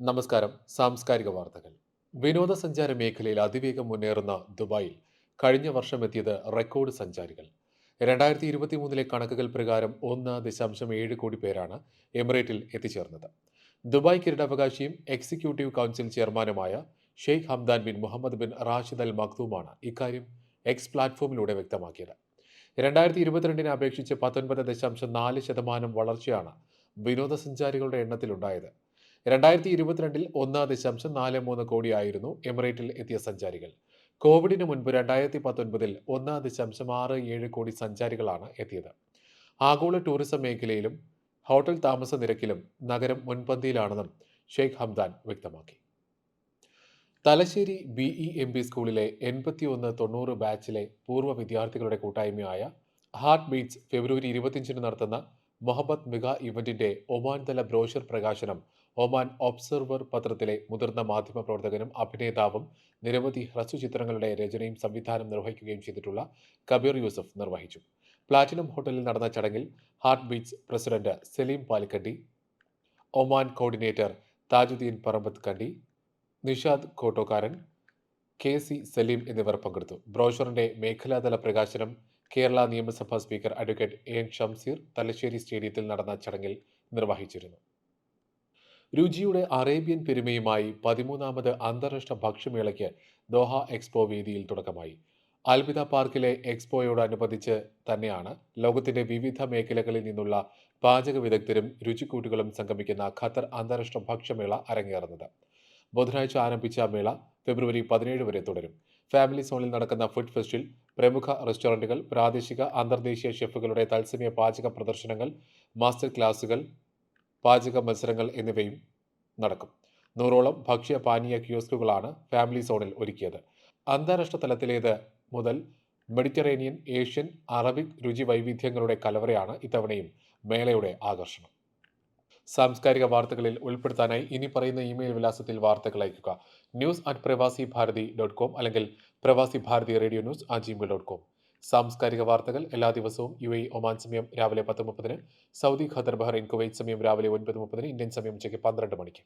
നമസ്കാരം. സാംസ്കാരിക വാർത്തകൾ. വിനോദസഞ്ചാര മേഖലയിൽ അതിവേഗം മുന്നേറുന്ന ദുബായിൽ കഴിഞ്ഞ വർഷം എത്തിയത് റെക്കോർഡ് സഞ്ചാരികൾ. രണ്ടായിരത്തി ഇരുപത്തി മൂന്നിലെ കണക്കുകൾ പ്രകാരം ഒന്ന് ദശാംശം ഏഴ് കോടി പേരാണ് എമിറേറ്റിൽ എത്തിച്ചേർന്നത്. ദുബായ് കിരീടാവകാശിയും എക്സിക്യൂട്ടീവ് കൗൺസിൽ ചെയർമാനുമായ Sheikh Hamdan bin Mohammed bin Rashid Al മഖ്ദൂമാണ് ഇക്കാര്യം എക്സ് പ്ലാറ്റ്ഫോമിലൂടെ വ്യക്തമാക്കിയത്. രണ്ടായിരത്തി ഇരുപത്തിരണ്ടിനെ അപേക്ഷിച്ച് പത്തൊൻപത് ദശാംശം നാല് ശതമാനം വളർച്ചയാണ് വിനോദസഞ്ചാരികളുടെ എണ്ണത്തിലുണ്ടായത്. രണ്ടായിരത്തി ഇരുപത്തിരണ്ടിൽ ഒന്ന് ദശാംശം നാല് മൂന്ന് കോടിയായിരുന്നു എമിറേറ്റിൽ എത്തിയ സഞ്ചാരികൾ. കോവിഡിന് മുൻപ് രണ്ടായിരത്തി പത്തൊൻപതിൽ ഒന്ന് ദശാംശം ആറ് ഏഴ് കോടി സഞ്ചാരികളാണ് എത്തിയത്. ആഗോള ടൂറിസം മേഖലയിലും ഹോട്ടൽ താമസ നിരക്കിലും നഗരം മുൻപന്തിയിലാണെന്നും ഷെയ്ഖ് ഹംദാൻ വ്യക്തമാക്കി. Thalassery B E M B സ്കൂളിലെ എൺപത്തിയൊന്ന് തൊണ്ണൂറ് ബാച്ചിലെ പൂർവ വിദ്യാർത്ഥികളുടെ കൂട്ടായ്മയായ ഹാർട്ട് ബീറ്റ്സ് ഫെബ്രുവരി ഇരുപത്തിയഞ്ചിന് നടത്തുന്ന മൊഹബത്ത് മിഗ ഇവന്റിന്റെ ഒമാൻ തല ബ്രോഷർ പ്രകാശനം ഒമാൻ ഒബ്സർവർ പത്രത്തിലെ മുതിർന്ന മാധ്യമ പ്രവർത്തകനും അഭിനേതാവും നിരവധി ഹ്രസ്വചിത്രങ്ങളുടെ രചനയും സംവിധാനം നിർവഹിക്കുകയും ചെയ്തിട്ടുള്ള കബീർ യൂസഫ് നിർവഹിച്ചു. പ്ലാറ്റിനം ഹോട്ടലിൽ നടന്ന ചടങ്ങിൽ heart beats president Saleem Palikandi Oman coordinator Thajuddeen Parambath Kandi Nishad Kottokkaran K C Saleem എന്നിവർ പങ്കെടുത്തു. ബ്രോഷറിന്റെ മേഖലാതല പ്രകാശനം കേരള നിയമസഭാ speaker advocate N Shamseer Thalassery സ്റ്റേഡിയത്തിൽ നടന്ന ചടങ്ങിൽ നിർവഹിച്ചിരുന്നു. രുചിയുടെ അറേബ്യൻ പെരുമയുമായി പതിമൂന്നാമത് അന്താരാഷ്ട്ര ഭക്ഷ്യമേളയ്ക്ക് ദോഹ എക്സ്പോ വേദിയിൽ തുടക്കമായി. അൽബിദ പാർക്കിലെ എക്സ്പോയോടനുബന്ധിച്ച് തന്നെയാണ് ലോകത്തിന്റെ വിവിധ മേഖലകളിൽ നിന്നുള്ള പാചക വിദഗ്ധരും രുചിക്കൂട്ടുകളും സംഗമിക്കുന്ന ഖത്തർ അന്താരാഷ്ട്ര ഭക്ഷ്യമേള അരങ്ങേറുന്നത്. ബുധനാഴ്ച ആരംഭിച്ച മേള ഫെബ്രുവരി പതിനേഴ് വരെ തുടരും. ഫാമിലി സോണിൽ നടക്കുന്ന ഫുഡ് ഫെസ്റ്റിൽ പ്രമുഖ റെസ്റ്റോറന്റുകൾ പ്രാദേശിക അന്തർദേശീയ ഷെഫുകളുടെ തത്സമയ പാചക പ്രദർശനങ്ങൾ മാസ്റ്റർ ക്ലാസുകൾ പാചക മത്സരങ്ങൾ എന്നിവയും നടക്കും. നൂറോളം ഭക്ഷ്യ പാനീയ കിയോസ്കുകളാണ് ഫാമിലി സോണിൽ ഒരുക്കിയത്. അന്താരാഷ്ട്ര തലത്തിലേത് മുതൽ മെഡിറ്ററേനിയൻ ഏഷ്യൻ അറബിക് രുചി വൈവിധ്യങ്ങളുടെ കലവറയാണ് ഇത്തവണയും മേളയുടെ ആകർഷണം. സാംസ്കാരിക വാർത്തകളിൽ ഉൾപ്പെടുത്താനായി ഇനി പറയുന്ന ഇമെയിൽ വിലാസത്തിൽ വാർത്തകൾ അയയ്ക്കുക. ന്യൂസ് അറ്റ് പ്രവാസി ഭാരതി ഡോട്ട് കോം അല്ലെങ്കിൽ പ്രവാസി ഭാരതി റേഡിയോ ന്യൂസ് ആ ജിമെയിൽ ഡോട്ട് കോം. സാംസ്കാരിക വാർത്തകൾ എല്ലാ ദിവസവും യു എ ഒമാൻ സമയം രാവിലെ പത്ത് മുപ്പതിന് സൗദി ഖത്തർ ബഹ്റൈൻ കുവൈറ്റ് സമയം രാവിലെ ഒൻപത് മുപ്പതിന് ഇന്ത്യൻ സമയം ഉച്ചയ്ക്ക് പന്ത്രണ്ട് മണിക്ക്.